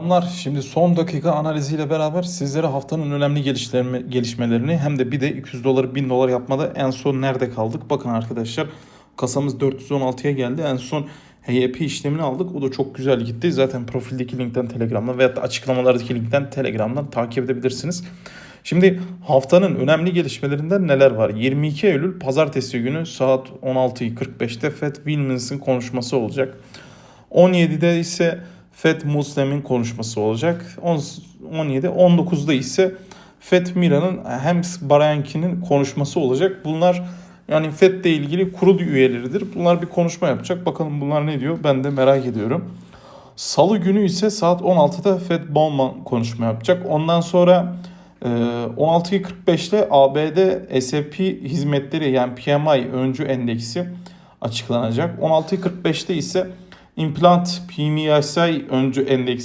Selamlar. Şimdi son dakika analiziyle beraber sizlere haftanın önemli gelişmelerini hem de bir de 200 doları 1000 dolar yapmada en son nerede kaldık? Bakın arkadaşlar kasamız 416'ya geldi. En son HYP işlemini aldık. O da çok güzel gitti. Zaten profildeki linkten Telegram'dan veyahut da açıklamalardaki linkten Telegram'dan takip edebilirsiniz. Şimdi haftanın önemli gelişmelerinden neler var? 22 Eylül pazartesi günü saat 16.45'te Fed Williams'ın konuşması olacak. 17'de ise Fed Muslim'in konuşması olacak. 10 17 19'da ise Fed Mira'nın hem Barayanki'nin konuşması olacak. Bunlar yani Fed'le ilgili kurul üyeleridir. Bunlar bir konuşma yapacak. Bakalım bunlar ne diyor? Ben de merak ediyorum. Salı günü ise saat 16'da Fed Bowman konuşma yapacak. Ondan sonra e, 16.45'te ABD S&P hizmetleri yani PMI öncü endeksi açıklanacak. 16.45'te ise implant PMI öncü endeksi